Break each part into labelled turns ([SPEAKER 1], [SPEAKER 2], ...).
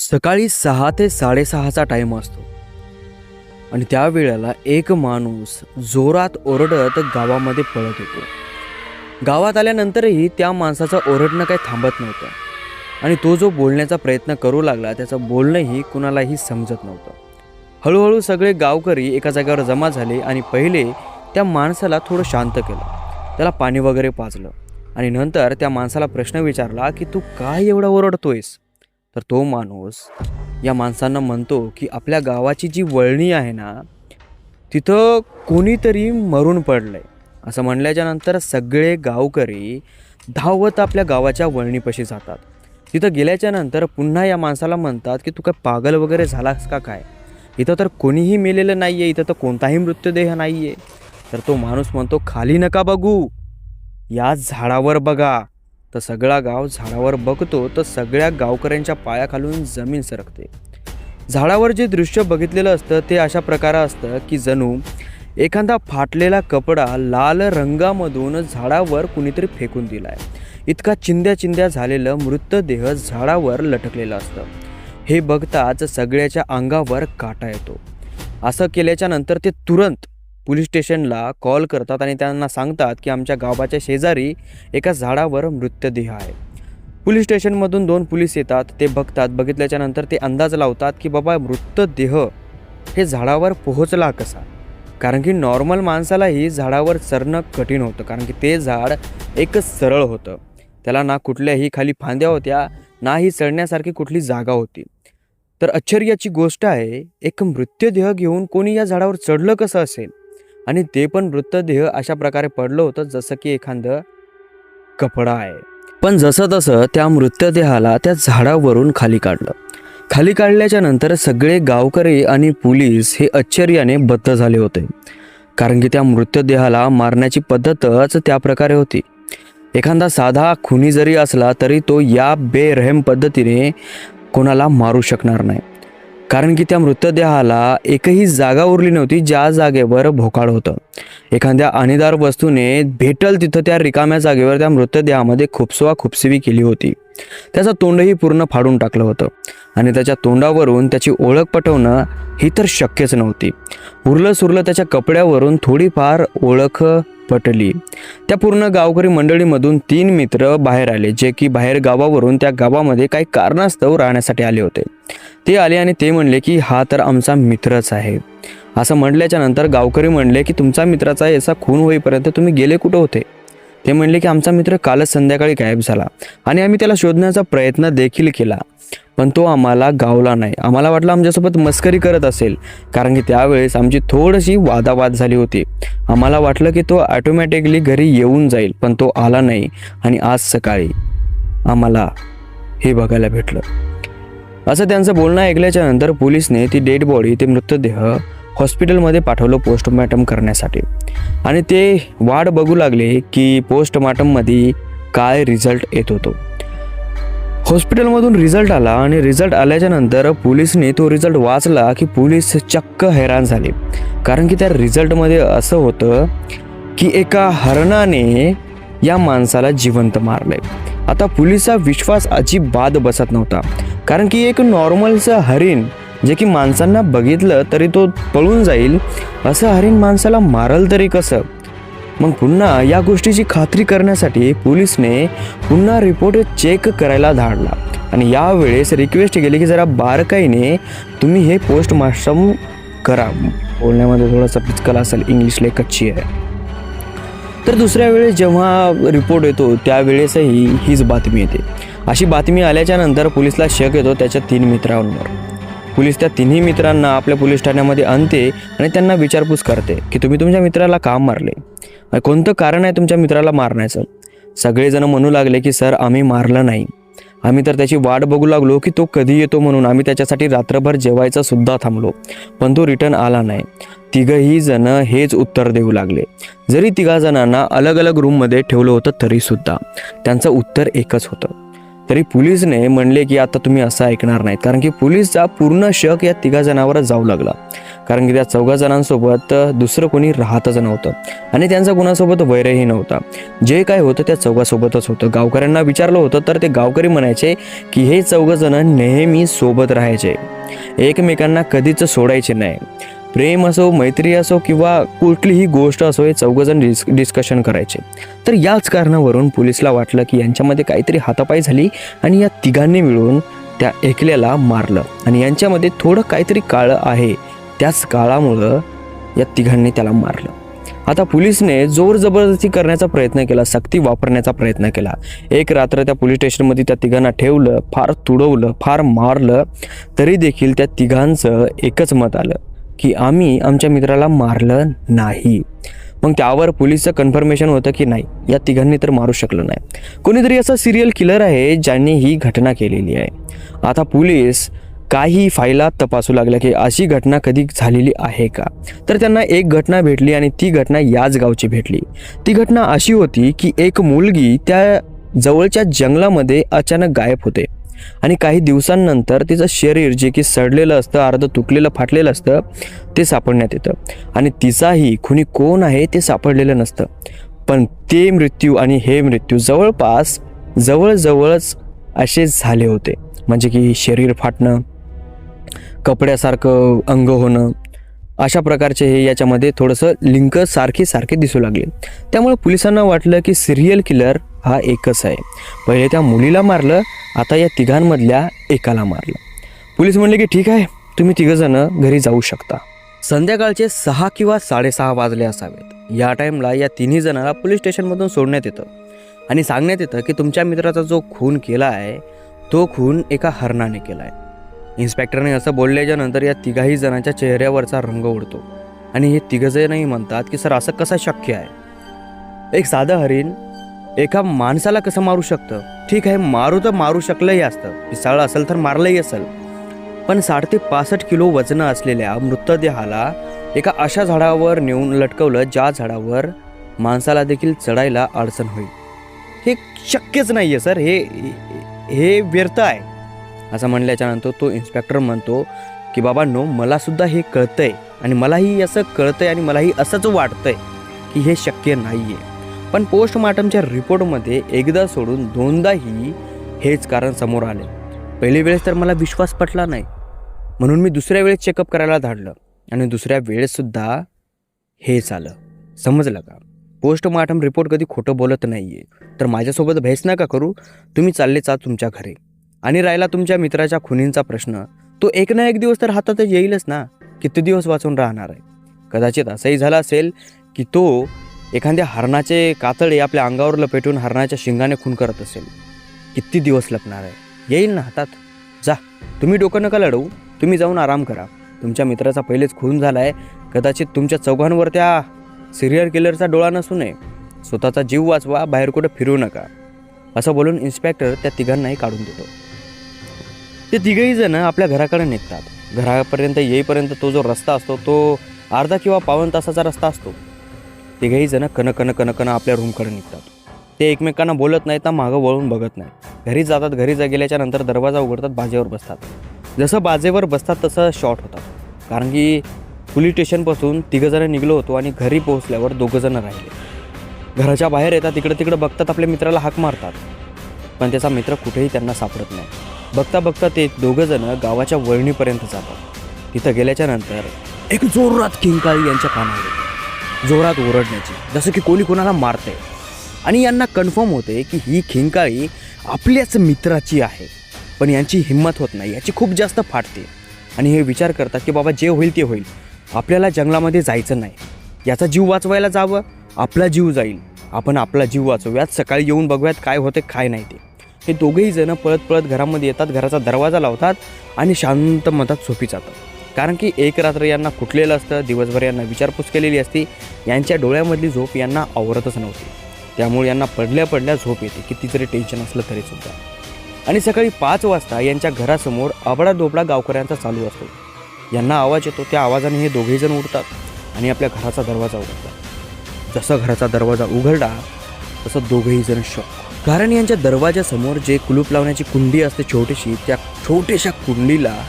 [SPEAKER 1] सकाळी सहा ते साडेसहाचा टाईम असतो. आणि त्या वेळेला एक माणूस जोरात ओरडत गावामध्ये पळत होतो गावात आल्यानंतरही त्या माणसाचं ओरडणं काही थांबत नव्हतं. आणि तो जो बोलण्याचा प्रयत्न करू लागला त्याचं बोलणंही कुणालाही समजत नव्हतं. हळूहळू सगळे गावकरी एका जागेवर जमा झाले आणि पहिले त्या माणसाला थोडं शांत केलं. त्याला पाणी वगैरे पाजलं. आणि नंतर त्या माणसाला प्रश्न विचारला की तू काय एवढा ओरडतोयस? तर तो माणूस या माणसांना म्हणतो की आपल्या गावाची जी वळणी आहे ना तिथं कोणीतरी मरून पडलं आहे असं म्हणल्याच्या नंतर सगळे गावकरी धावत आपल्या गावाच्या वळणीपाशी जातात. तिथं गेल्याच्यानंतर पुन्हा या माणसाला म्हणतात की तू काय पागल वगैरे झालास का काय? इथं तर कोणीही मेलेलं नाही आहे इथं तर कोणताही मृत्यूदेह नाही आहे तर तो माणूस म्हणतो खाली नका बघू. या झाडावर बघा. तर सगळा गाव झाडावर बघतो तर सगळ्या गावकऱ्यांच्या पायाखालून जमीन सरकते. झाडावर जे दृश्य बघितलेलं असतं ते अशा प्रकारे असतं की जणू एखादा फाटलेला कपडा लाल रंगामधून झाडावर कुणीतरी फेकून दिला आहे इतका चिंध्या चिंध्या झालेलं मृतदेह झाडावर लटकलेलं असतं. हे बघताच सगळ्याच्या अंगावर काटा येतो. असं केल्याच्यानंतर ते तुरंत पोलीस स्टेशनला कॉल करतात आणि त्यांना सांगतात की आमच्या गावाच्या शेजारी एका झाडावर मृतदेह आहे. पोलीस स्टेशनमधून दोन पोलीस येतात ते बघतात बघितल्याच्या नंतर ते अंदाज लावतात की बाबा मृतदेह हे झाडावर पोहोचला कसा? कारण की नॉर्मल माणसालाही झाडावर चढणं कठीण होतं कारण की ते झाड एक सरळ होतं. त्याला ना कुठल्याही खाली फांद्या होत्या नाही चढण्यासारखी कुठली जागा होती. तर आश्चर्याची गोष्ट आहे एक मृतदेह घेऊन कोणी या झाडावर चढलं कसं असेल? आणि ते पण मृतदेह अशा प्रकारे पडलं होतं जसं की एखादं कपडा आहे. पण जसं तसं त्या मृतदेहाला त्या झाडावरून खाली काढलं. खाली काढल्याच्या नंतर सगळे गावकरी आणि पोलीस हे आश्चर्याने बद्ध झाले होते. कारण की त्या मृतदेहाला मारण्याची पद्धतच त्या प्रकारे होती. एखादा साधा खुनी जरी असला तरी तो या बेरहम पद्धतीने कोणाला मारू शकणार नाही. कारण की त्या मृतदेहाला एकही जागा उरली नव्हती ज्या जागेवर भोकाळ होतं. एखाद्या अणीदार वस्तूने भेटल तिथं त्या रिकाम्या जागेवर त्या मृतदेहामध्ये खुपसवा खुपसिवी केली होती. त्याचं तोंडही पूर्ण फाडून टाकलं होतं आणि त्याच्या तोंडावरून त्याची ओळख पटवणं ही तर शक्यच नव्हती. उरलं सुरलं त्याच्या कपड्यावरून थोडीफार ओळख पटली. त्या पूर्ण गावकरी मंडळीमधून तीन मित्र बाहेर आले जे की बाहेर गावावरून त्या गावामध्ये काही कारणास्तव राहण्यासाठी आले होते. ते आले आणि ते म्हणले की हा तर आमचा मित्रच आहे. असं म्हटल्याच्या नंतर गावकरी म्हणले की तुमचा मित्राचा याचा खून होईपर्यंत तुम्ही गेले कुठं होते? ते म्हणले की आमचा मित्र कालच संध्याकाळी गायब झाला आणि आम्ही त्याला शोधण्याचा प्रयत्न देखील केला. पण तो आम्हाला गावला नाही. आम्हाला वाटलं आमच्यासोबत मस्करी करत असेल कारण की त्यावेळेस आमची थोडीशी वादावाद झाली होती. आम्हाला वाटलं की तो ऑटोमॅटिकली घरी येऊन जाईल पण तो आला नाही आणि आज सकाळी आम्हाला हे बघायला भेटलं. असं त्यांचं बोलणं ऐकल्याच्या नंतर पोलिसने ती डेड बॉडी ते मृतदेह हॉस्पिटलमध्ये पाठवलं पोस्टमॉर्टम करण्यासाठी. आणि ते वाट बघू लागले की पोस्टमॉर्टममध्ये काय रिझल्ट येत होतो. हॉस्पिटलमधून रिझल्ट आला आणि रिझल्ट आल्याच्यानंतर पोलिसने तो रिझल्ट वाचला की पोलीस चक्क हैराण झाले. कारण की त्या रिझल्टमध्ये असं होतं की एका हरणाने या माणसाला जिवंत मारलंय. आता पुलिसचा विश्वास अजिबात बसत नव्हता. कारण की एक नॉर्मलचं हरिण जे की माणसांना बघितलं तरी तो पळून जाईल असं हरिण माणसाला मारल तरी कसं? मग पुन्हा या गोष्टीची खात्री करण्यासाठी पोलिसने पुन्हा रिपोर्ट चेक करायला धाडला. आणि यावेळेस रिक्वेस्ट केली की जरा बारकाईने तुम्ही हे पोस्टमार्टम करा. बोलण्यामध्ये थोडासा पिचकल असेल इंग्लिश कच्ची आहे. तर दुसऱ्या वेळेस जेव्हा रिपोर्ट येतो त्यावेळेसही हीच बातमी येते. अशी बातमी आल्याच्यानंतर पोलिसला शक येतो त्याच्या तीन मित्रांवर. पोलीस त्या तिन्ही मित्रांना आपल्या पोलीस ठाण्यामध्ये आणते आणि त्यांना विचारपूस करते की तुम्ही तुमच्या मित्राला का मारले? कोणतं कारण आहे तुमच्या मित्राला मारण्याचं? सगळेजण म्हणू लागले की सर आम्ही मारलं नाही. आम्ही तर त्याची वाट बघू लागलो की तो कधी येतो म्हणून. आम्ही त्याच्यासाठी रात्रभर जेवायचं सुद्धा थांबलो. पण तो रिटर्न आला नाही. तिघही जण हेच उत्तर देऊ लागले. जरी तिघा जणांना अलग अलग रूममध्ये ठेवलं होतं तरीसुद्धा त्यांचं उत्तर एकच होतं. तरी पोलिसने म्हणले की आता तुम्ही असं ऐकणार नाहीत. कारण की पोलिसचा पूर्ण शक या तिघा जणांवर जाऊ लागला. कारण की त्या चौघा जणांसोबत दुसरं कोणी राहतच नव्हतं. आणि त्यांचा कुणासोबत वैरही नव्हता. जे काय होतं त्या चौघासोबतच होतं. गावकऱ्यांना विचारलं होतं तर ते गावकरी म्हणायचे की हे चौघ जण नेहमी सोबत राहायचे. एकमेकांना कधीच सोडायचे नाही. प्रेम असो मैत्री असो किंवा कुठलीही गोष्ट असो हे चौघजण डिस् डिस्कशन करायचे. तर याच कारणावरून पोलिसला वाटलं की यांच्यामध्ये काहीतरी हातापाई झाली आणि या तिघांनी मिळून त्या एकल्याला मारलं. आणि यांच्यामध्ये थोडं काहीतरी काळं आहे. त्याच काळामुळं या तिघांनी त्याला मारलं. आता पोलिसने जोर जबरदस्ती करण्याचा प्रयत्न केला सक्ती वापरण्याचा प्रयत्न केला. एक रात्र त्या पोलीस स्टेशनमध्ये त्या तिघांना ठेवलं फार तुडवलं फार मारलं तरी देखील त्या तिघांचं एकच मत आलं. की आम्ही आमच्या मित्राला मारलं नाही. मग त्यावर पोलिसचं कन्फर्मेशन होतं की नाही या तिघांनी तर मारू शकलं नाही. कोणीतरी असा सिरियल किलर आहे ज्यांनी ही घटना केलेली आहे. आता पोलीस काही फायला तपासू लागल्या की अशी घटना कधी झालेली आहे का? तर त्यांना एक घटना भेटली आणि ती घटना याच गावची भेटली. ती घटना अशी होती की एक मुलगी त्या जवळच्या जंगलामध्ये अचानक गायब होते. आणि काही दिवसांनंतर तिचं शरीर जे की सडलेलं असतं अर्ध तुटलेलं फाटलेलं असतं ते सापडण्यात येतं. आणि तिचाही खुनी कोण आहे ते सापडलेलं नसतं. पण ते मृत्यू आणि हे मृत्यू जवळपास जवळजवळच असे झाले होते. म्हणजे की शरीर फाटणं कपड्यासारखं अंग होणं अशा प्रकारचे हे याच्यामध्ये थोडंसं लिंक सारखे सारखे दिसू लागले. त्यामुळे पोलिसांना वाटलं की सिरियल किलर हा एकच आहे. पहिले त्या मुलीला मारलं आता या तिघांमधल्या एकाला मारलं. पोलीस म्हणले की ठीक आहे तुम्ही तिघंजणं घरी जाऊ शकता. संध्याकाळचे सहा किंवा साडेसहा वाजले असावेत. या टाईमला या तिन्ही जणांना पोलीस स्टेशनमधून सोडण्यात येतं. आणि सांगण्यात येतं की तुमच्या मित्राचा जो खून केला आहे तो खून एका हरणाने केला आहे. इन्स्पेक्टरने असं बोलल्याच्या नंतर या तिघाही जणांच्या चेहऱ्यावरचा रंग उडतो. आणि हे तिघजणही म्हणतात की सर असं कसं शक्य आहे? एक साधं हरिण एका माणसाला कसं मारू शकतं? ठीक आहे मारू तर मारू शकलंही असतं. पिसाळं असेल तर मारलंही असेल. पण साठ ते पासष्ट किलो वजन असलेल्या मृतदेहाला एका अशा झाडावर नेऊन लटकवलं ज्या झाडावर माणसाला देखील चढायला अडचण होईल. हे शक्यच नाही आहे सर. हे हे व्यर्थ आहे. असं म्हणल्याच्यानंतर तो इन्स्पेक्टर म्हणतो की बाबांनो मलासुद्धा हे कळतं आहे आणि मलाही असं कळतं आहे आणि मलाही असंच वाटतं आहे की हे शक्य नाही आहे पण पोस्टमार्टमच्या रिपोर्टमध्ये एकदा सोडून दोनदाही हेच कारण समोर आले. पहिली वेळेस तर मला विश्वास पटला नाही. म्हणून मी दुसऱ्या वेळेस चेकअप करायला धाडलं आणि दुसऱ्या वेळेससुद्धा हेच आलं. समजलं का? पोस्टमार्टम रिपोर्ट कधी खोटं बोलत नाही आहे तर माझ्यासोबत भेस नका करू. तुम्ही चालले चा तुमच्या घरी. आणि राहिला तुमच्या मित्राच्या खुनींचा प्रश्न. तो एक ना एक दिवस तर हातातच येईलच ना. किती दिवस वाचून राहणार आहे? कदाचित असंही झालं असेल की तो एखाद्या हरणाचे कातडे आपल्या अंगावर लपेटून हरणाच्या शिंगाने खून करत असेल. किती दिवस लपणार आहे? येईल ना हातात? जा तुम्ही डोकं नका लढवू. तुम्ही जाऊन आराम करा. तुमच्या मित्राचा पहिलेच खून झाला आहे कदाचित तुमच्या चौघांवर त्या सिरियल किलरचा डोळा नसू नये. स्वतःचा जीव वाचवा बाहेर कुठं फिरू नका. असं बोलून इन्स्पेक्टर त्या तिघांनाही काढून देतो. ते तिघही जण आपल्या घराकडे निघतात. घरापर्यंत येईपर्यंत तो जो रस्ता असतो तो अर्धा किंवा पावन तासाचा रस्ता असतो. तिघही जण कनकन कनकन आपल्या रूमकडे निघतात. ते एकमेकांना बोलत नाहीत ना मागं वळून बघत नाही घरी जातात घरी जा गेल्याच्यानंतर दरवाजा उघडतात बाजेवर बसतात. जसं बाजेवर बसतात तसं शॉर्ट होतात. कारण की पोलीस स्टेशनपासून तिघंजणं निघलो होतो आणि घरी पोहोचल्यावर दोघंजणं राहिले. घराच्या बाहेर येतात तिकडं तिकडं बघतात आपल्या मित्राला हाक मारतात. पण त्याचा मित्र कुठेही त्यांना सापडत नाही. बघता बघता ते दोघंजणं गावाच्या वळणीपर्यंत जातात. तिथं गेल्याच्यानंतर एक जोरात किंकाळी यांच्या कानावर येते. जोरात ओरडण्याची जसं की कोणी कोणाला मारते आणि यांना कन्फर्म होते की ही खिंकाळी आपल्याच मित्राची आहे. पण यांची हिंमत होत नाही याची खूप जास्त फाटते आणि हे विचार करतात की बाबा जे होईल ते होईल. आपल्याला जंगलामध्ये जायचं नाही. याचा जीव वाचवायला जावं आपला जीव जाईल. आपण आपला जीव वाचवूयात सकाळी येऊन बघूयात काय होते काय नाही ते. हे दोघेही जणं पळत पळत घरामध्ये येतात घराचा दरवाजा लावतात आणि शांत मतात झोपी जातात. कारण की एक रात्र यांना कुठलेलं असतं दिवसभर यांना विचारपूस केलेली असती यांच्या डोळ्यामधली झोप यांना आवरतच नव्हती. त्यामुळे यांना पडल्या पडल्या झोप येते किती जरी टेन्शन असलं तरीसुद्धा आणि सकाळी पाच वाजता यांच्या घरासमोर आबडा दोबडा गावकऱ्यांचा चालू असतो. यांना आवाज येतो त्या आवाजाने हे दोघेही जण उठतात आणि आपल्या घराचा दरवाजा उघडतात. जसं घराचा दरवाजा उघडला तसं दोघेही जण शॉक कारण यांच्या दरवाजासमोर जे कुलूप लावण्याची कुंडी असते छोटीशी त्या छोट्याशा कुंडीला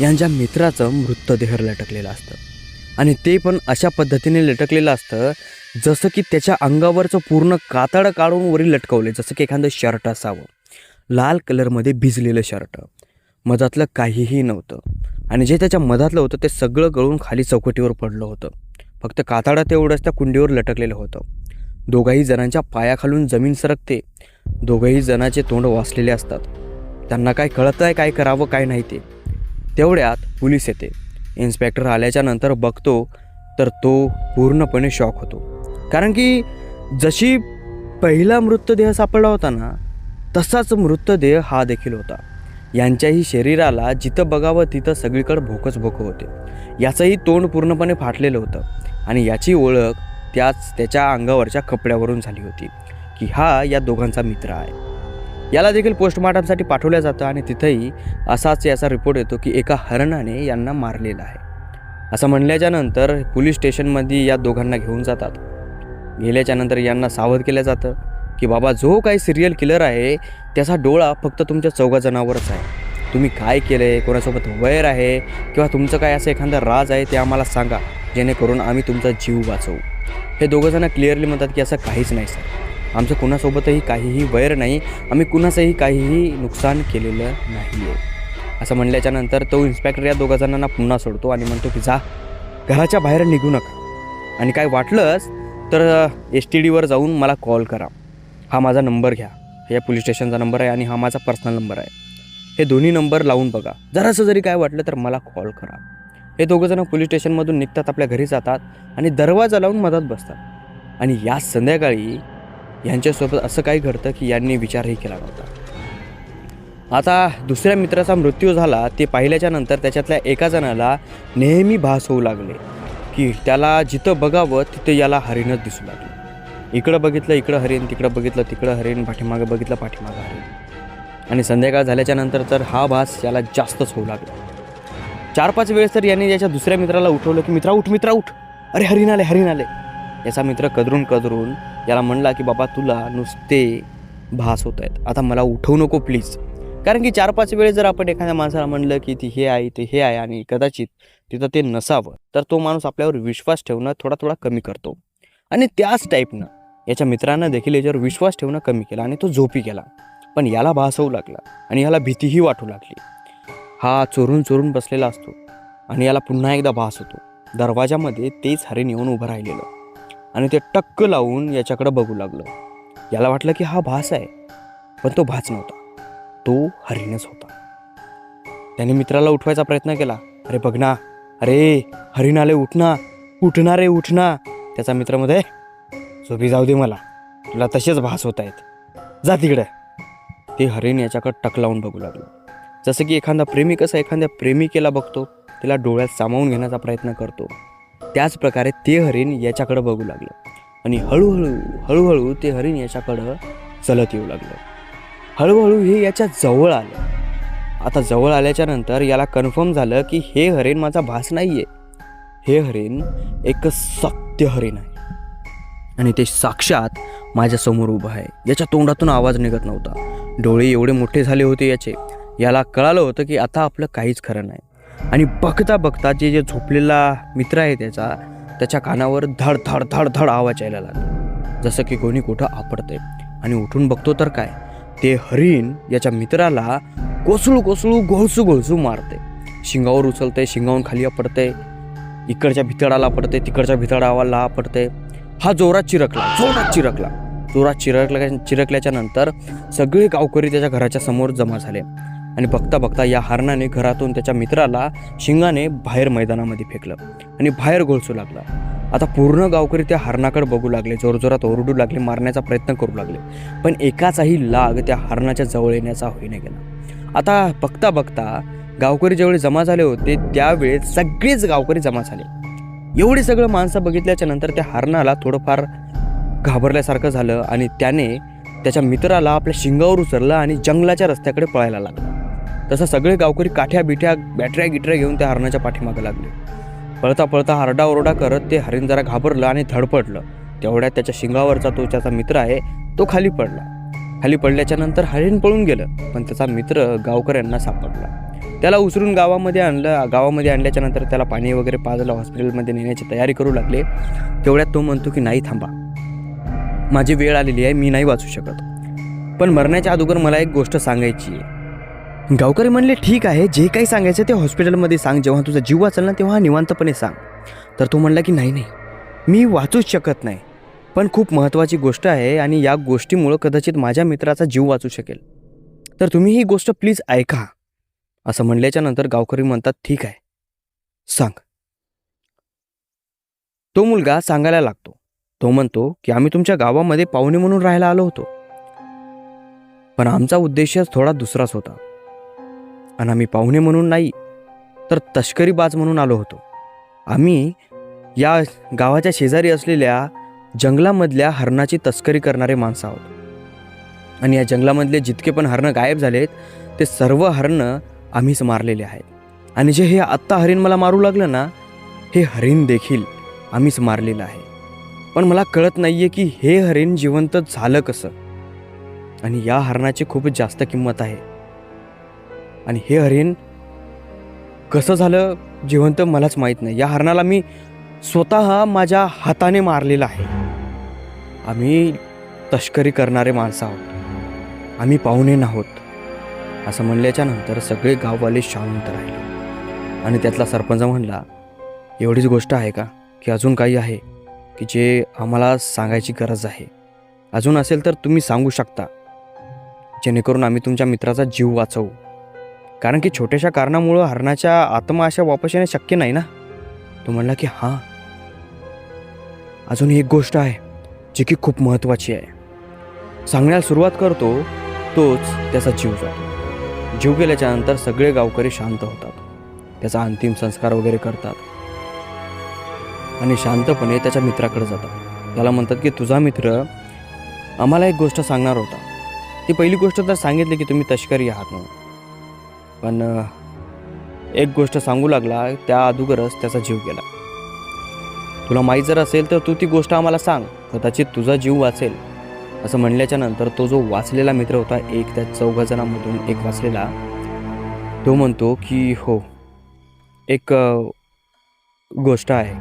[SPEAKER 1] यांच्या मित्राचं मृतदेह लटकलेलं असतं. आणि ते पण अशा पद्धतीने लटकलेलं असतं जसं की त्याच्या अंगावरचं पूर्ण कातडं काढून वरी लटकवले जसं की एखादं शर्ट असावं. लाल कलरमध्ये भिजलेलं शर्ट. मधातलं काहीही नव्हतं. आणि जे त्याच्या मधातलं होतं ते सगळं गळून खाली चौकटीवर पडलं होतं. फक्त कातडा तेवढंच त्या कुंडीवर लटकलेलं होतं. दोघाही जणांच्या पायाखालून जमीन सरकते. दोघंही जणाचे तोंड वाचलेले असतात. त्यांना काय कळत आहे काय करावं काय नाही ते. तेवढ्यात पोलीस येते. इन्स्पेक्टर आल्याच्यानंतर बघतो तर तो पूर्णपणे शॉक होतो. कारण की जशी पहिला मृतदेह सापडला होता ना तसाच मृतदेह हा देखील होता. यांच्याही शरीराला जिथं बघावं तिथं सगळीकडे भोकच भोकं होते. याचंही तोंड पूर्णपणे फाटलेलं होतं. आणि याची ओळख त्याच त्याच्या अंगावरच्या कपड्यावरून झाली होती की हा या दोघांचा मित्र आहे. याला देखील पोस्टमार्टमसाठी पाठवलं जातं आणि तिथंही असाच याचा रिपोर्ट येतो की एका हरणाने यांना मारलेलं आहे. असं म्हणल्याच्या नंतर पोलीस स्टेशनमध्ये या दोघांना घेऊन जातात. गेल्याच्यानंतर यांना सावध केलं जातं की बाबा जो काही सिरियल किलर आहे त्याचा डोळा फक्त तुमच्या चौघा जणांवरच आहे. तुम्ही काय केलं आहे कोणासोबत वैर आहे किंवा तुमचं काय असं एखादा राज आहे ते आम्हाला सांगा जेणेकरून आम्ही तुमचा जीव वाचवू. हे दोघंजणं क्लिअरली म्हणतात की असं काहीच नाही सर आमचं कुणासोबतही काहीही वैर नाही आम्ही कुणाचंही काहीही नुकसान केलेलं नाही आहे असं म्हणल्याच्या नंतर तो इन्स्पेक्टर या दोघा जणांना पुन्हा सोडतो आणि म्हणतो की जा घराच्या बाहेर निघू नका. आणि काय वाटलंच तर एस टी डीवर जाऊन मला कॉल करा. हा माझा नंबर घ्या. या पोलीस स्टेशनचा नंबर आहे आणि हा माझा पर्सनल नंबर आहे. हे दोन्ही नंबर लावून बघा. जरासं जरी काय वाटलं तर मला कॉल करा. हे दोघंजण पोलीस स्टेशनमधून निघतात आपल्या घरी जातात आणि दरवाजा लावून मदत बसतात. आणि या संध्याकाळी यांच्यासोबत असं काही घडतं की यांनी विचारही केला नव्हता. आता दुसऱ्या मित्राचा मृत्यू झाला ते पाहिल्याच्या नंतर त्याच्यातल्या एका जणाला नेहमी भास होऊ लागले की त्याला जिथं बघावं तिथे याला हरिणच दिसू लागलं. इकडं बघितलं इकडं हरिण तिकडं बघितलं तिकडं हरिण पाठीमागं बघितलं पाठीमागं हरिण. आणि संध्याकाळ झाल्याच्यानंतर तर हा भास याला जास्तच होऊ लागला. चार पाच वेळेस तर यांनी याच्या दुसऱ्या मित्राला उठवलं की मित्रा उठ मित्रा उठ. अरे हरिण आले हरिण आले याचा मित्र कदरून कदरून याला म्हणला की बाबा तुला नुसते भास होत आहेत आता मला उठवू नको प्लीज कारण की चार पाच वेळेस जर आपण एखाद्या माणसाला म्हणलं की ती हे आहे ते हे आहे आणि कदाचित तिथं ते नसावं तर तो माणूस आपल्यावर विश्वास ठेवणं थोडा थोडा कमी करतो. आणि त्याच टाईपनं याच्या मित्रानं देखील याच्यावर विश्वास ठेवणं कमी केला आणि तो झोपी गेला. पण याला भास होऊ लागला आणि याला भीतीही वाटू लागली. हा चोरून चोरून बसलेला असतो आणि याला पुन्हा एकदा भास होतो. दरवाजामध्ये तेच हरिण येऊन उभं राहिलेलं. आणि ते टक्क लावून याच्याकडं बघू लागलं. याला वाटलं की हा भास आहे पण तो भास नव्हता. तो हरिणच होता. त्याने मित्राला उठवायचा प्रयत्न केला. अरे बघ ना अरे हरिण आले उठना उठणार रे उठना त्याचा मित्रामध्ये झोपी जाऊ दे मला. तुला तसेच भास होत आहेत. जा तिकडे. ते हरिण याच्याकडं टक लावून बघू लागलं. जसं की एखादा प्रेमी कसा एखाद्या प्रेमिकेला बघतो तिला डोळ्यात सामावून घेण्याचा प्रयत्न करतो. त्याच प्रकारे ते हरिण याच्याकडं बघू लागलं. आणि हळूहळू हळूहळू ते हरिण याच्याकडं चलत येऊ लागलं. हळूहळू हे याच्या जवळ आलं. आता जवळ आल्याच्यानंतर याला कन्फर्म झालं की हे हरिण माझा भास नाही आहे हे हरिण एक सत्य हरिण आहे. आणि ते साक्षात माझ्यासमोर उभं आहे. याच्या तोंडातून आवाज निघत नव्हता. डोळे एवढे मोठे झाले होते याचे. याला कळालं होतं की आता आपलं काहीच खरं नाही. आणि बघता बघता जे जे झोपलेला मित्र आहे त्याचा त्याच्या कानावर धड धड धड धड आवाज यायला लागला. जसं की कोणी कुठं आपडतंय. आणि उठून बघतो तर काय? ते हरिण याच्या मित्राला कोसळू कोसळू गोळसू गोळसू मारते शिंगावर उचलते शिंगावून खाली पडते इकडच्या भितडाला पडते तिकडच्या भितडावाला पडते हा जोरात चिरकला जोरात चिरकला. जोरात चिरकल्या चिरकल्याच्या नंतर सगळे गावकरी त्याच्या घराच्या समोर जमा झाले. आणि बघता बघता या हरणाने घरातून त्याच्या मित्राला शिंगाने बाहेर मैदानामध्ये फेकलं आणि बाहेर गोळसू लागला. आता पूर्ण गावकरी त्या हरणाकडे बघू लागले जोरजोरात ओरडू लागले मारण्याचा प्रयत्न करू लागले. पण एकाचाही लाग त्या हरणाच्या जवळ येण्याचा होईने गेला. आता बघता बघता गावकरी जेवढे जमा झाले होते त्यावेळेस सगळेच गावकरी जमा झाले. एवढी सगळं माणसं बघितल्याच्या नंतर त्या हरणाला थोडंफार घाबरल्यासारखं झालं आणि त्याने त्याच्या मित्राला आपल्या शिंगावर उचललं आणि जंगलाच्या रस्त्याकडे पळायला लागला. तसं सगळे गावकरी काठ्या बिठ्या बॅटऱ्या गिटऱ्या घेऊन त्या हरणाच्या पाठीमागे लागले. पळता पळता हरडाओरडा करत ते हरिण जरा घाबरलं आणि धडपडलं. तेवढ्यात त्याच्या शिंगावरचा तो त्याचा मित्र आहे तो खाली पडला. खाली पडल्याच्या नंतर हरिण पळून गेलं पण त्याचा मित्र गावकऱ्यांना सापडला. त्याला उचलून गावामध्ये आणलं गावामध्ये आणल्याच्या नंतर त्याला पाणी वगैरे पाजलं हॉस्पिटलमध्ये नेण्याची तयारी करू लागले. तेवढ्यात तो म्हणतो की नाही थांबा. माझी वेळ आलेली आहे मी नाही वाचू शकत. पण मरण्याच्या अगोदर मला एक गोष्ट सांगायची आहे. गावकरी म्हणले ठीक आहे जे काही सांगायचं ते हॉस्पिटलमध्ये सांग. जेव्हा तुझा जीव वाचल ना तेव्हा निवांतपणे सांग. तर तो म्हणला की नाही नाही. मी वाचूच शकत नाही. पण खूप महत्त्वाची गोष्ट आहे आणि या गोष्टीमुळं कदाचित माझ्या मित्राचा जीव वाचू शकेल. तर तुम्ही ही गोष्ट प्लीज ऐका. असं म्हणल्याच्या नंतर गावकरी म्हणतात ठीक आहे. सांग. तो मुलगा सांगायला लागतो. तो म्हणतो की आम्ही तुमच्या गावामध्ये पाहुणे म्हणून राहायला आलो होतो. पण आमचा उद्देश थोडा दुसराच होता. आणि आम्ही पाहुणे म्हणून नाही तर तस्करी बाज म्हणून आलो होतो. आम्ही या गावाच्या शेजारी असलेल्या जंगलामधल्या हरणाची तस्करी करणारे माणसं आहोत. आणि या जंगलामधले जितके पण हरणं गायब झालेत ते सर्व हरणं आम्हीच मारलेले आहेत. आणि जे हे आत्ता हरिण मला मारू लागलं ना हे हरिण देखील आम्हीच मारलेलं आहे. पण मला कळत नाही आहे की हे हरिण जिवंत झालं कसं? आणि या हरणाची खूप जास्त किंमत आहे. आणि हे हरिण कसं झालं जिवंत मलाच माहीत नाही. या हरणाला मी स्वतः माझ्या हाताने मारलेला आहे. आम्ही तस्करी करणारे माणसं आहोत. आम्ही पाहुणे नाहोत. असं म्हणल्याच्या नंतर सगळे गाववाले शांत राहिले. आणि त्यातला सरपंच म्हणला एवढीच गोष्ट आहे का? की अजून काही आहे? की जे आम्हाला सांगायची गरज आहे. अजून असेल तर तुम्ही सांगू शकता. जेणेकरून आम्ही तुमच्या मित्राचा जीव वाचवू. कारण की छोट्याशा कारणामुळं हरणाच्या आत्मा अशा वापस येणे शक्य नाही ना? तो म्हणला की हां. अजून एक गोष्ट आहे जी की खूप महत्त्वाची आहे. सांगण्याला सुरुवात करतो तोच त्याचा जीव जातो. जीव गेल्याच्यानंतर सगळे गावकरी शांत होतात. त्याचा अंतिम संस्कार वगैरे करतात. आणि शांतपणे त्याच्या मित्राकडे जातात. त्याला म्हणतात की तुझा मित्र आम्हाला एक गोष्ट सांगणार होता. ती पहिली गोष्ट तर सांगितली की तुम्ही तस्करी आहात म्हणून. पण एक गोष्ट सांगू लागला त्या अगोदरच त्याचा जीव गेला. तुला माहीत जर असेल तर तू ती गोष्ट आम्हाला सांग कदाचित तुझा जीव वाचेल. असं म्हणल्याच्या नंतर तो जो वाचलेला मित्र होता एक त्या चौघा जणांमधून एक वाचलेला तो म्हणतो की हो एक गोष्ट आहे.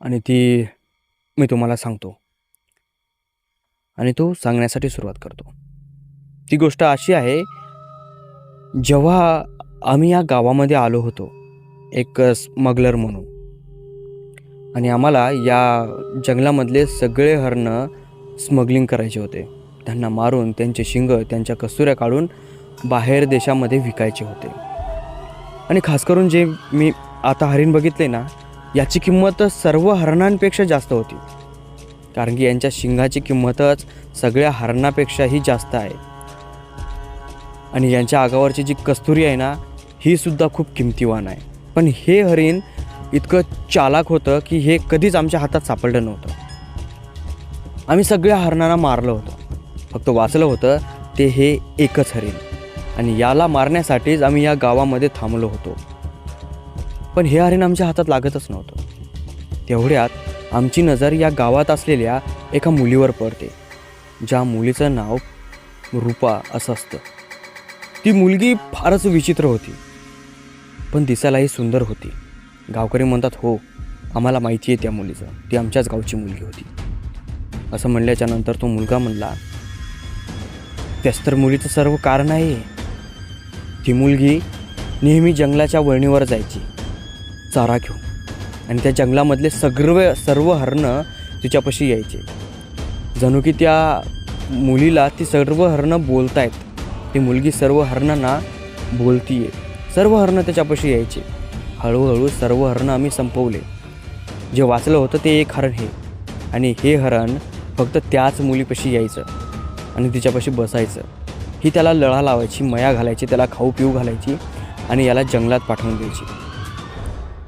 [SPEAKER 1] आणि ती मी तुम्हाला सांगतो. आणि तो सांगण्यासाठी सुरुवात करतो. ती गोष्ट अशी आहे जेव्हा आम्ही या गावामध्ये आलो होतो एक स्मगलर म्हणून. आणि आम्हाला या जंगलामधले सगळे हरणं स्मगलिंग करायचे होते. त्यांना मारून त्यांचे शिंग त्यांच्या कस्तुऱ्या काढून बाहेर देशामध्ये विकायचे होते. आणि खास करून जे मी आता हरिण बघितले ना याची किंमत सर्व हरणांपेक्षा जास्त होती. कारण की यांच्या शिंगाची किंमतच सगळ्या हरणापेक्षाही जास्त आहे. आणि यांच्या आगावरची जी कस्तुरी आहे ना ही सुद्धा खूप किमतीवान आहे. पण हे हरिण इतकं चालाक होतं की हे कधीच आमच्या हातात सापडलं नव्हतं. आम्ही सगळ्या हरणांना मारलं होतं. फक्त वाचलं होतं ते हे एकच हरिण. आणि याला मारण्यासाठीच आम्ही या गावामध्ये थांबलो होतो. पण हे हरिण आमच्या हातात लागतच नव्हतं. तेवढ्यात आमची नजर या गावात असलेल्या एका मुलीवर पडते ज्या मुलीचं नाव रूपा असं असतं. ती मुलगी फारच विचित्र होती. पण दिसायलाही सुंदर होती. गावकरी म्हणतात हो आम्हाला माहिती आहे त्या मुलीचं. ती आमच्याच गावची मुलगी होती. असं म्हणल्याच्या नंतर तो मुलगा म्हणला त्याच तर मुलीचं सर्व कारण आहे. ती मुलगी नेहमी जंगलाच्या वळणीवर जायची चारा घेऊन. आणि त्या जंगलामधले सर्व सर्व हरणं तिच्यापाशी यायचे. जणू की त्या मुलीला ती सर्व हरणं बोलतायत. ती मुलगी सर्व हरणांना बोलतीये. सर्व हरणं त्याच्यापाशी यायचे. हळूहळू सर्व हरणं आम्ही संपवले. जे वाचलं होतं ते एक हरण हे. आणि हे हरण फक्त त्याच मुलीपाशी यायचं आणि तिच्यापाशी बसायचं. ही त्याला लळा लावायची मया घालायची त्याला खाऊ पिऊ घालायची आणि याला जंगलात पाठवून द्यायची.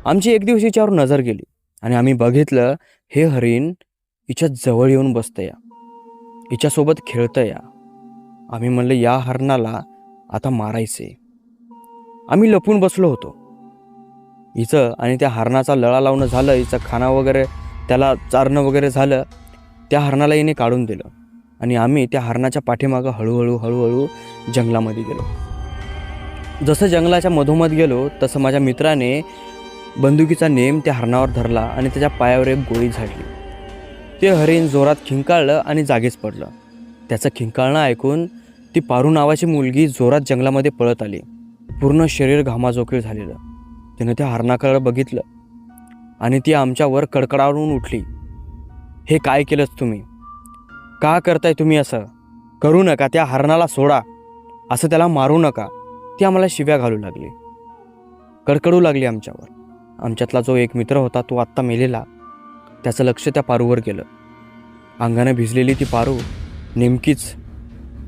[SPEAKER 1] आमची एक दिवशी हिच्यावर नजर गेली आणि आम्ही बघितलं हे हरिण हिच्या जवळ येऊन बसतं या हिच्यासोबत खेळतं या आम्ही म्हणलं या हरणाला आता मारायचे. आम्ही लपून बसलो होतो. हिचं आणि त्या हरणाचा लळा लावणं झालं हिचं खाना वगैरे त्याला चारणं वगैरे झालं त्या हरणाला हिने काढून दिलं. आणि आम्ही त्या हरणाच्या पाठीमागं हळूहळू हळूहळू जंगलामध्ये गेलो. जसं जंगलाच्या मधोमध गेलो तसं माझ्या मित्राने बंदुकीचा नेम त्या हरणावर धरला आणि त्याच्या पायावर एक गोळी झाडली. ते हरिण जोरात खिंकाळलं आणि जागीच पडलं. त्याचं खिंकाळणं ऐकून ती पारू नावाची मुलगी जोरात जंगलामध्ये पळत आली. पूर्ण शरीर घामाजोखीळ झालेलं. तिनं त्या हरणाकडे बघितलं आणि ती आमच्यावर कडकडावून उठली. हे काय केलंच तुम्ही? का करताय तुम्ही असं? करू नका त्या हरणाला सोडा. असं त्याला मारू नका. ती आम्हाला शिव्या घालू लागली. कडकडू लागली आमच्यावर. आमच्यातला जो एक मित्र होता तो आत्ता मेलेला. त्याचं लक्ष त्या पारूवर गेलं. अंगानं भिजलेली ती पारू नेमकीच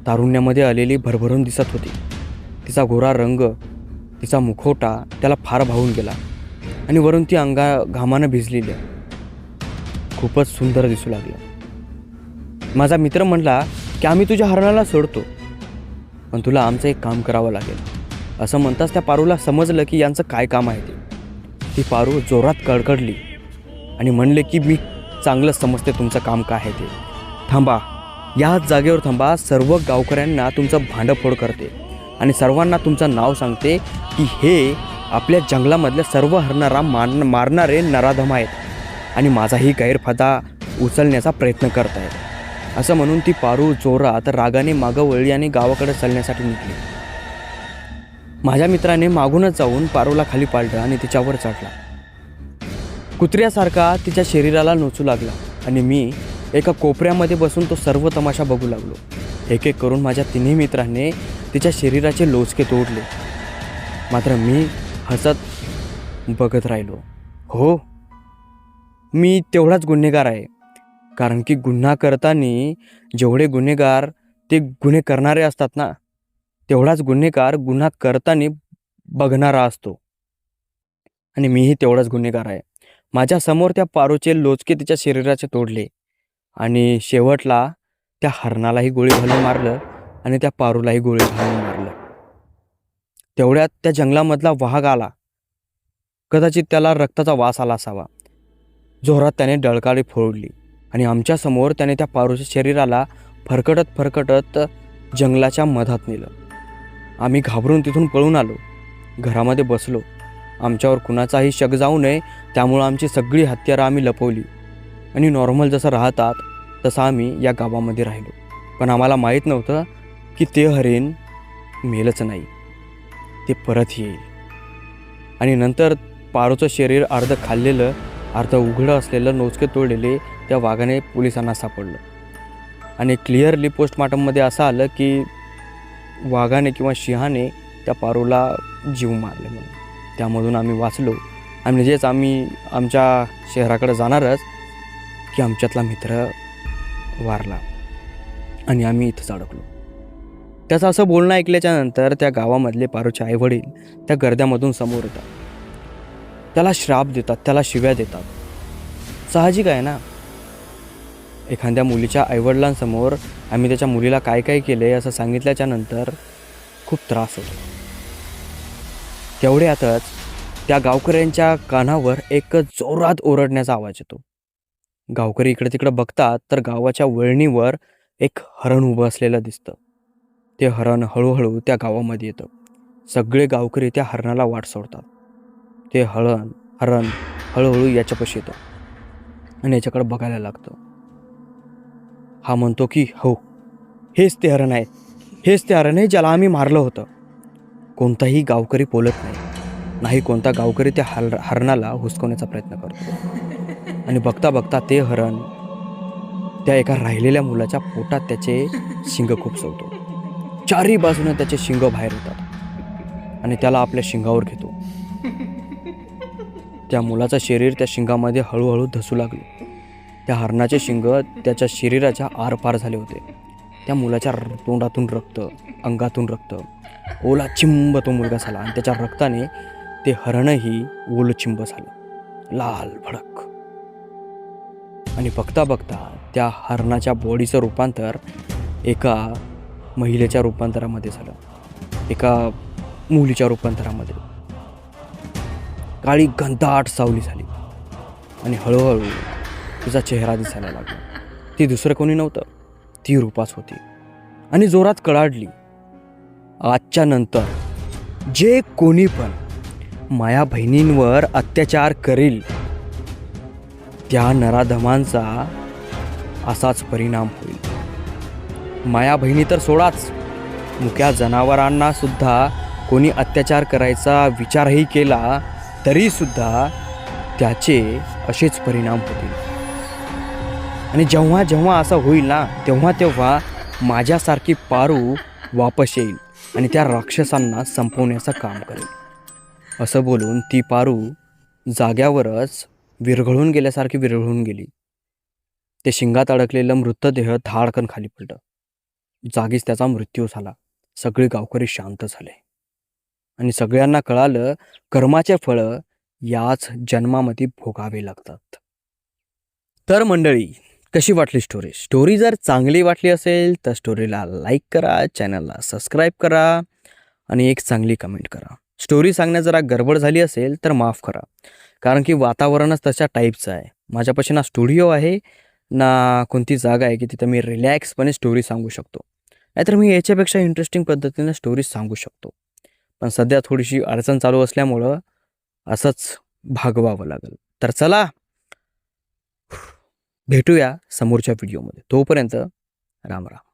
[SPEAKER 1] तारुण्यामध्ये आलेली भरभरून दिसत होती. तिचा गोरा रंग तिचा मुखवटा त्याला फार भावून गेला आणि वरून ती अंगा घामानं भिजलेली. खूपच सुंदर दिसू लागलं. माझा मित्र म्हणला की आम्ही तुझ्या हरणाला सोडतो पण तुला आमचं एक काम करावं लागेल. असं म्हणताच त्या पारूला समजलं की यांचं काय काम आहे ते. ती पारू जोरात कडकडली आणि म्हणले की मी चांगलं समजते तुमचं काम काय आहे ते. थांबा याच जागेवर थांबा सर्व गावकऱ्यांना तुमचं भांडफोड करते आणि सर्वांना तुमचं नाव सांगते की हे आपल्या जंगलामधल्या सर्व हरणारा मार मारणारे नराधम आहेत आणि माझाही गैरफायदा उचलण्याचा प्रयत्न करत आहेत असं म्हणून ती पारू जोरात रागाने मागं वळली आणि गावाकडे चालण्यासाठी निघली. माझ्या मित्राने मागूनच जाऊन पारूला खाली पाळलं आणि तिच्यावर चढला. कुत्र्यासारखा तिच्या शरीराला नोचू लागला आणि मी एका कोपऱ्यामध्ये बसून तो सर्व तमाशा बघू लागलो. एक एक करून माझ्या तिन्ही मित्रांनी तिच्या शरीराचे लोचके तोडले. मात्र मी हसत बघत राहिलो. हो मी तेवढाच गुन्हेगार आहे. कारण की गुन्हा करताना जेवढे गुन्हेगार ते गुन्हे करणारे असतात ना तेवढाच गुन्हेगार गुन्हा करताना बघणारा असतो. आणि मीही तेवढाच गुन्हेगार आहे. माझ्यासमोर त्या पारूचे लोचके तिच्या शरीराचे तोडले. आणि शेवटला त्या हरणालाही गोळी घालून मारलं आणि त्या पारूलाही गोळी घालून मारलं. तेवढ्यात त्या जंगलामधला वाघ आला. कदाचित त्याला रक्ताचा वास आला असावा. जोरात त्याने डळकाळी फोडली आणि आमच्यासमोर त्याने त्या पारूच्या शरीराला फरकटत फरकटत जंगलाच्या मधात नेलं. आम्ही घाबरून तिथून पळून आलो. घरामध्ये बसलो. आमच्यावर कुणाचाही शक जाऊ नये त्यामुळं आमची सगळी हत्यारं आम्ही लपवली. आणि नॉर्मल जसं राहतात तसं आम्ही या गावामध्ये राहिलो. पण आम्हाला माहीत नव्हतं की ते हरिण मेलच नाही. ते परत येईल. आणि नंतर पारोचं शरीर अर्ध खाल्लेलं अर्ध उघडं असलेलं नोचके तोडलेले त्या वाघाने पोलिसांना सापडलं. आणि क्लिअरली पोस्टमार्टममध्ये असं आलं की वाघाने किंवा सिंहाने त्या पारूला जीव मारले म्हणून. त्यामधून आम्ही वाचलो. आणि म्हणजेच आम्ही आमच्या शहराकडे जाणारच की आमच्यातला मित्र वारला आणि आम्ही इथंच अडकलो. त्याचं असं बोलणं ऐकल्याच्यानंतर त्या गावामधले पारूचे आईवडील त्या गर्द्यामधून समोर येतात. त्याला श्राप देतात त्याला शिव्या देतात. साहजिक आहे ना? एखाद्या मुलीच्या आईवडिलांसमोर आम्ही त्याच्या मुलीला काय काय केले असं सांगितल्याच्या नंतर खूप त्रास होतो. तेवढ्यातच त्या गावकऱ्यांच्या कानावर एक जोरात ओरडण्याचा आवाज येतो. गावकरी इकडे तिकडं बघतात तर गावाच्या वळणीवर एक हरण उभं असलेलं दिसतं. ते हरण हळूहळू त्या गावामध्ये येतं. सगळे गावकरी त्या हरणाला वाट सोडतात. ते हरण हरण हळूहळू याच्यापाशी येतं आणि याच्याकडे बघायला लागतं. हा म्हणतो की हो हेच ते हरण आहे. हेच ते हरण आहे ज्याला आम्ही मारलं होतं. कोणताही गावकरी बोलत नाही. नाही कोणता गावकरी त्या हर हरणाला हुसकवण्याचा प्रयत्न करतो. आणि बघता बघता ते हरण त्या एका राहिलेल्या मुलाच्या पोटात त्याचे शिंग खूप सोडतो. चारही बाजूने त्याचे शिंग बाहेर येतात. आणि त्याला आपल्या शिंगावर घेतो. त्या मुलाचं शरीर त्या शिंगामध्ये हळूहळू धसू लागले. त्या हरणाचे शिंग त्याच्या शरीराच्या आरपार झाले होते. त्या मुलाच्या र- तोंडातून रक्त अंगातून रक्त ओला चिंब तो मुलगा झाला. आणि त्याच्या रक्ताने ते हरणही ओलचिंब झालं. लाल भडक. आणि बघता बघता त्या हरणाच्या बॉडीचं रूपांतर एका महिलेच्या रूपांतरामध्ये झालं. एका मुलीच्या रूपांतरामध्ये. काळी घनदाट सावली झाली. आणि हळूहळू तिचा चेहरा दिसायला लागला. ती दुसरं कोणी नव्हतं. ती रूपाच होती. आणि जोरात कळाडली आजच्या नंतर जे कोणी पण माया बहिणींवर अत्याचार करील त्या नराधमांचा असाच परिणाम होईल. माया बहिणी तर सोडाच. मुक्या जनावरांना सुद्धा कोणी अत्याचार करायचा विचारही केला तरी सुद्धा त्याचे असेच परिणाम होतील. आणि जेव्हा जेव्हा असं होईल ना तेव्हा तेव्हा माझ्यासारखी पारू वापस येईल आणि त्या राक्षसांना संपवण्याचं काम करेल. असं बोलून ती पारू जाग्यावरच विरघळून गेल्यासारखी विरघळून गेली. ते शिंगात अडकलेलं मृतदेह धाडकन खाली पडलं. जागीच त्याचा मृत्यू झाला. सगळे गावकरी शांत झाले. आणि सगळ्यांना कळालं कर्माचे फळं याच जन्मामध्ये भोगावे लागतात. तर मंडळी कशी वाटली स्टोरी स्टोरी जर चांगली वाटली असेल तर स्टोरीला लाईक करा चॅनलला सबस्क्राईब करा आणि एक चांगली कमेंट करा. स्टोरी सांगण्यात जरा गडबड झाली असेल तर माफ करा. कारण की वातावरणच तशा टाईपचं आहे. माझ्यापाशी ना स्टुडिओ आहे ना कोणती जागा आहे की तिथं मी रिलॅक्सपणे स्टोरी सांगू शकतो. नाहीतर मी याच्यापेक्षा इंटरेस्टिंग पद्धतीनं स्टोरीज सांगू शकतो. पण सध्या थोडीशी अडचण चालू असल्यामुळं असंच भागवावं लागेल. तर चला भेटूया समोरच्या व्हिडिओमध्ये तोपर्यंत राम राम.